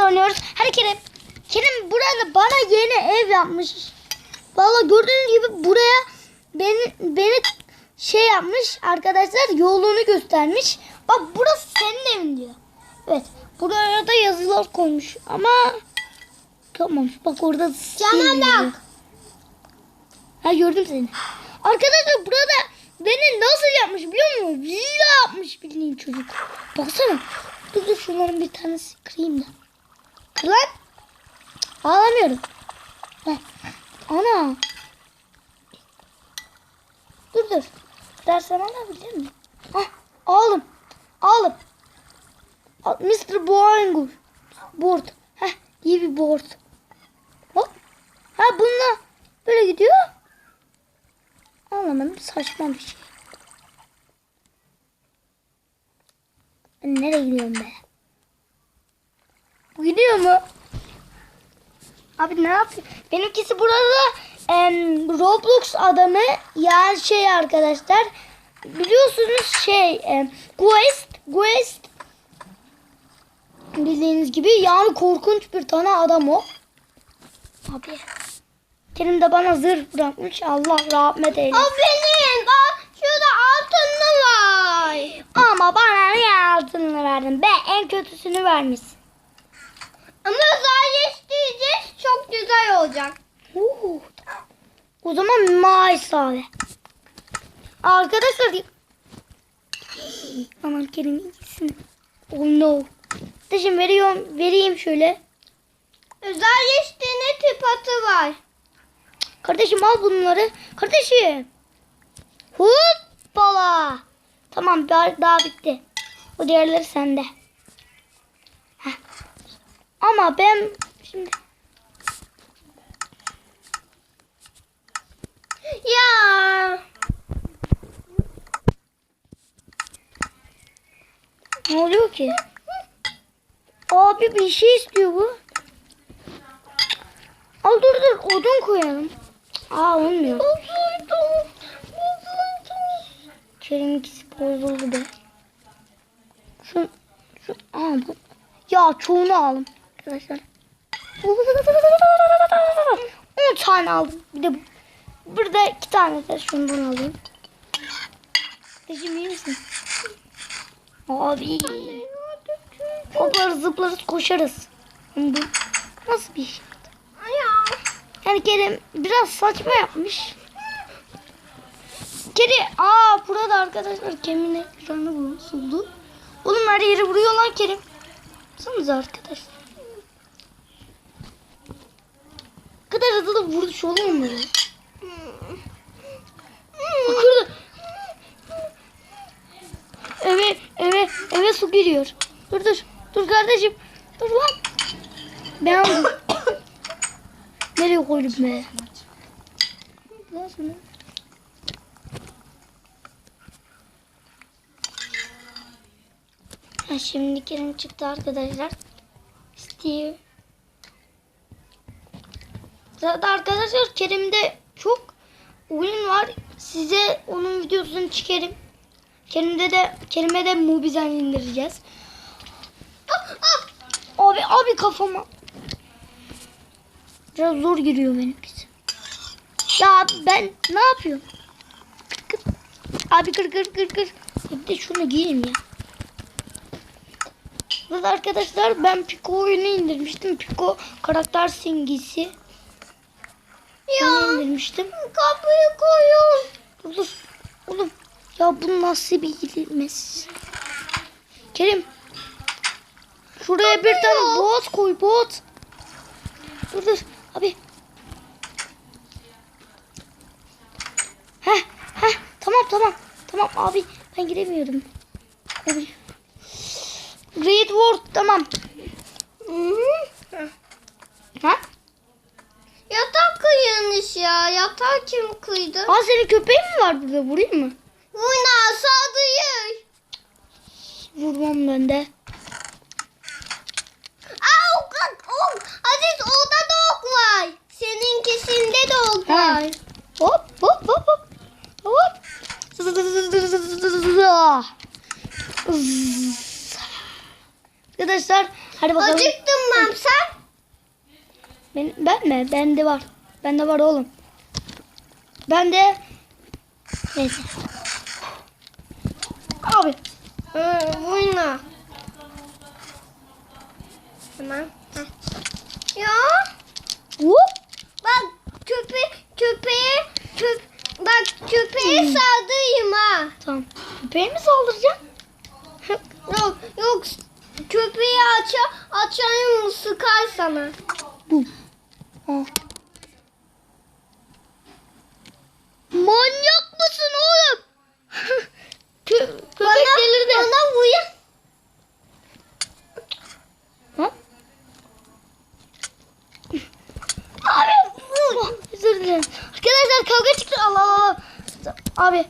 Minecraft oynuyoruz. Hadi Kerim. Kerim burada bana yeni ev yapmış. Valla gördüğünüz gibi buraya beni, beni şey yapmış arkadaşlar yolunu göstermiş. Bak burası senin evin diyor. Evet. Buraya da yazılar koymuş ama tamam bak orada Cana senin bak. Ha gördüm seni. Arkadaşlar burada beni nasıl yapmış biliyor musun? Villa yapmış bildiğin çocuk. Baksana. Dur dur şunların bir tanesi kırayım da. Lan. Ağlamıyorum. Heh. Ana. Dur dur. Dersen alabilir miyim? Hah aldım. Aldım. Al- Mr. Boingur. Board. Heh iyi bir board. Hop. Ha bununla böyle gidiyor. Anlamadım saçma bir şey. Ben nereye gidiyorum be? Gidiyor mu? Abi ne yapıyor? Benimkisi burada em, Roblox adamı yani şey arkadaşlar biliyorsunuz şey em, Quest Quest bildiğiniz gibi yani korkunç bir tane adam o. Abi Kerim de bana zırh bırakmış. Allah rahmet eylesin. O benim. Bak şurada altınlı var. Ama bana niye altını verdin? Be en kötüsünü vermişsin. Ama özelleştireceğiz. Çok güzel olacak. Oo, tamam. O zaman maaş abi. Arkadaşlar aman Kerim iyisin. Oh no. Şimdi veriyorum, vereyim şöyle. Özelleştirme tip atı var. Kardeşim al bunları. Kardeşim. Hoppala. Tamam daha bitti. O diğerleri sende. Ama ben şimdi Ya. ne oluyor ki? Abi bir şey istiyor bu. Al dur dur odun koyalım. Aa olmuyor. Bozuldum. Bozuldum. Kerim'inkisi bozuldu be. Şu, şu, aa bu. Ya çoğunu aldım arkadaşlar. 10 tane aldım. Bir de bu. Burada iki tane de şundan alayım. Kardeşim iyi misin? Abi. Hoplarız zıplarız koşarız. Bu nasıl bir şey? Yani Kerem biraz saçma yapmış. Kere aa burada arkadaşlar kemine canı bulundu. Oğlum her yeri vuruyor lan Kerim. Sanırız arkadaşlar. Ne kadar hızlı vurdu şu olur mu? Kırdı. Eve eve eve su giriyor. Dur dur. Dur kardeşim. Dur lan. Ben aldım. Nereye koydum be? Şunu. Ha, şimdi Kerim çıktı arkadaşlar. Steve. Zaten arkadaşlar Kerim'de çok oyun var. Size onun videosunu çıkarım. Kerim'de de Kerim'e de Mubizen indireceğiz. Abi abi kafama. Biraz zor giriyor benimkisi. Ya ben ne yapıyorum? Kır, kır. Abi kır kır kır kır. Bir de şunu giyeyim ya. Burada arkadaşlar ben Pico oyunu indirmiştim. Pico karakter simgesi. Ya. Onu indirmiştim. Kapıyı koyun. Dur. Oğlum ya bu nasıl bir gidilmez? Kerim. Şuraya bir tane bot koy bot. Dur dur. Abi. Heh heh tamam tamam. Tamam abi ben giremiyorum. Abi. Great Ward tamam. Ha? Ya. Yatak kim kıydı? Aa senin köpeğin mi var burada? Vurayım mı? Buna saldırıyor. Vurmam ben de. Aa ok ok. Aziz orada da ok var. Seninkisinde de ok Ha. var. Hop hop hop hop. Hop. Arkadaşlar hadi bakalım. Acıktım Tamam sen. Ben, ben mi? Bende var. Bende var oğlum. Bende neyse. Abi Hı, oyna. Tamam. Heh. Ya hop. bak köpe köpeğe köp bak köpeğe saldırayım ha. Tamam. Köpeğe mi saldıracaksın? Yok yok köpeği aça açayım sıkar sana. Bu. Ha. Manyak mısın oğlum? Kö köpek Bana, delirdi. bana vuruyor. Ha? Abi. Oh, özür dilerim. Arkadaşlar kavga çıktı. Allah Allah. Abi.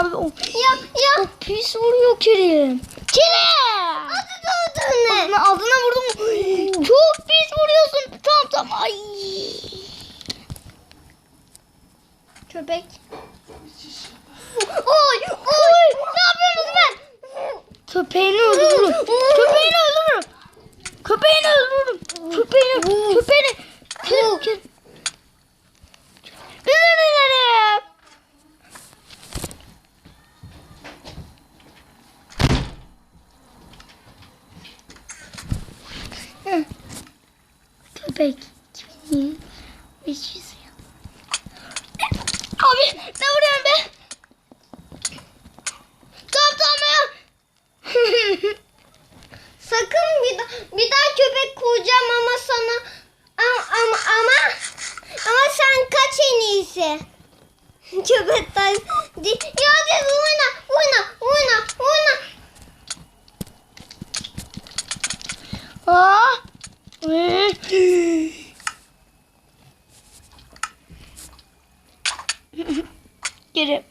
Abi o, Ya ya. o pis vuruyor Kerim. Kerim. Hadi durdun ne? Ağzına vurdum. Çok pis vuruyorsun. Tamam tamam. Ay. Köpek. Oy oy. Ne yapıyorsunuz ben? Köpeğini öldürürüm. Köpeğini öldürürüm. Köpeğini öldürürüm. Köpeğini, köpeğini. Kerim, kerim. Özür dilerim. Hı. Köpek. Kimin? Hiçbir şey yok. Abi ne vuruyorsun be? Tamam tamam ya. Sakın bir daha, bir daha köpek kuracağım ama sana ama ama ama, ama sen kaç en iyisi. Köpekten ya hadi oyna oyna oyna oyna. Aa. Geri.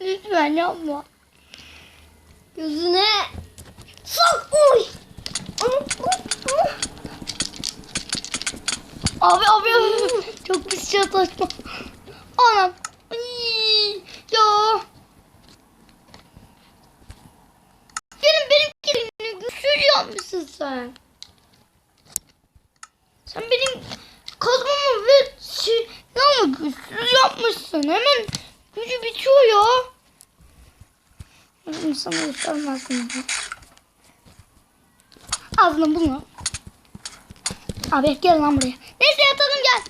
Lütfen yapma. Gözüne sok uy. Abi abi. Çok pis şey taşma. Anam. Ay, Ya. Benim benim kendini güçsüz yapmışsın sen. Sen benim kazmamı ve silahımı güçsüz yapmışsın. Hemen gücü bitiyor ya. Şimdi sana göstermezsin. Ağzına bunu. Abi gel lan buraya. Neyse yatalım gel.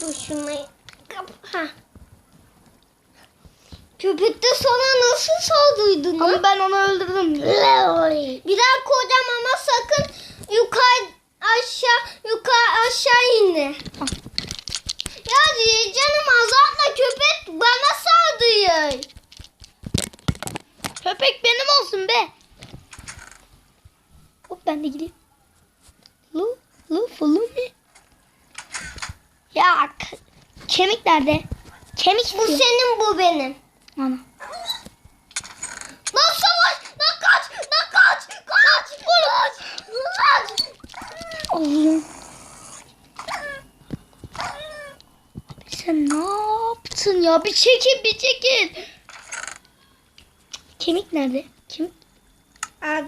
Dur şunu kap. Ha. Köpek de sana nasıl saldırdın lan? Ama ben onu öldürdüm. Bir daha koyacağım ama sakın yukarı aşağı yukarı aşağı inme. Diye canım azaltma köpek bana saldırıyor. Köpek benim olsun be. Hop ben de gideyim. Lu, lu, follow me. Ya kemik nerede? Kemik Bu istiyor. senin bu benim. Ana. Lan savaş! Lan kaç! Lan kaç! Kaç! Kaç! Kaç! Allah'ım. Sen ne yaptın ya? Bir çekil bir çekil. Kemik nerede? Kemik, Aa,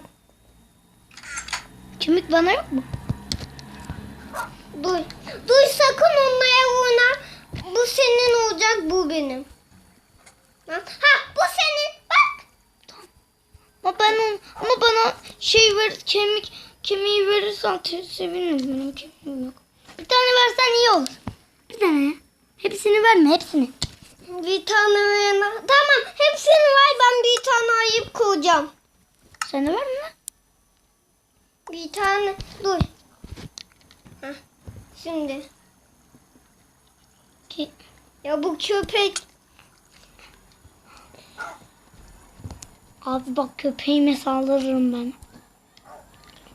kemik bana yok mu? Duy. Duy sakın onlara vurma. Bu senin olacak bu benim. Ha bu senin. Bak. Ama ben on, ama bana şey ver kemik kemiği verirsen sevinirim benim kemiğim yok. Bir tane versen iyi olur. Bir tane. Hepsini verme hepsini. Bir tane verme. Tamam hepsini ver ben bir tane ayıp koyacağım. Sen de verme. Bir tane dur. Heh, şimdi. Ki, Ya bu köpek. abi bak köpeğime saldırırım ben.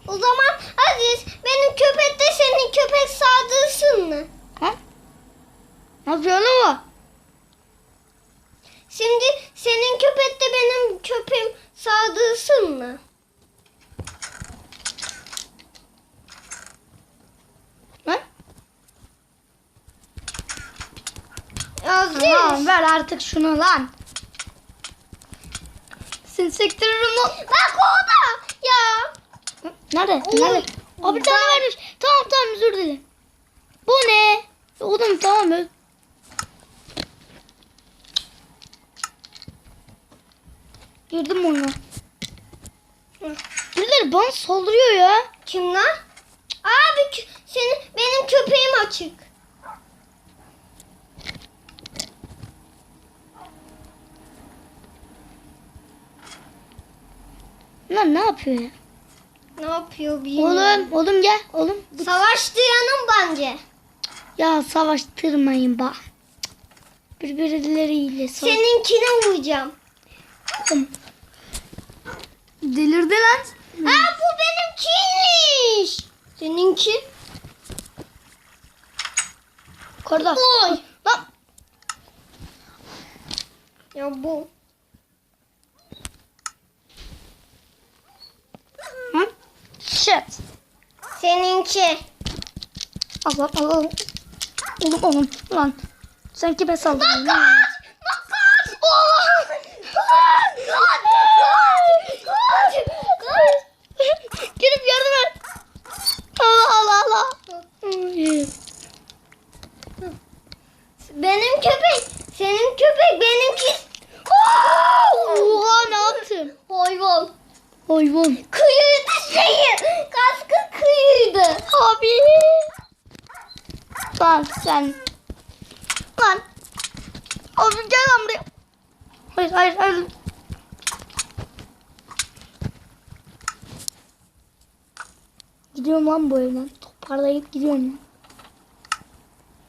O zaman Aziz benim köpek de senin köpek saldırsın mı? Ha? Ne yapıyorsun ama? Şimdi senin köpek de benim köpeğim saldırsın mı? Ha? Aziz. Tamam ver artık şunu lan. Seni sektiririm lan. Bak orada. Ya. Nerede? Nerede? Abi bir tane vermiş. Tamam tamam özür dilerim. Bu ne? Oğlum tamam. Girdim oyuna. Birileri bana saldırıyor ya. Kimler? Abi senin benim köpeğim açık. Lan ne yapıyor ya? Ne yapıyor bilmiyorum. Oğlum, oğlum gel. Oğlum. Savaştı yanım bence. Ya savaştırmayın bak. Birbirleriyle savaş. Seninkine vuracağım. Delirdi lan. Aa bu benimkiymiş. Seninki? Yukarıda. Oy. Lan. Ya bu. Shit. Seninki. Allah Allah. Oğlum oğlum lan. Sen kime saldırıyorsun? lan? Makas! Oh! Kaç! Kaç! Kaç! Kaç! Gelip yardım et. Allah Allah Allah. Benim köpek. Senin köpek benimki. Oha ne yaptın? Hayvan. Hayvan. Kıyıydı şeyi. Kaskı kıyıydı. Abi. Lan sen. Lan. Abi gel lan buraya. Hayır hayır hayır. Gidiyorum lan bu evden. Toparlayıp gidiyorum lan.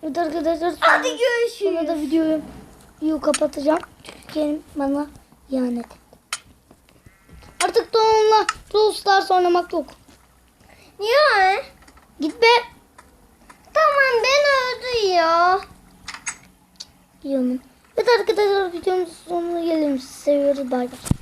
Evet arkadaşlar. Hadi görüşürüz. Sonra da videoyu, videoyu kapatacağım. Çünkü kendim bana ihanet etti. Artık da onunla Brawl Stars oynamak yok. Niye? Git be. Tamam ben öldü ya. Yiyorum. Evet arkadaşlar videomuzun sonuna gelelim. Seviyoruz. Bay bay.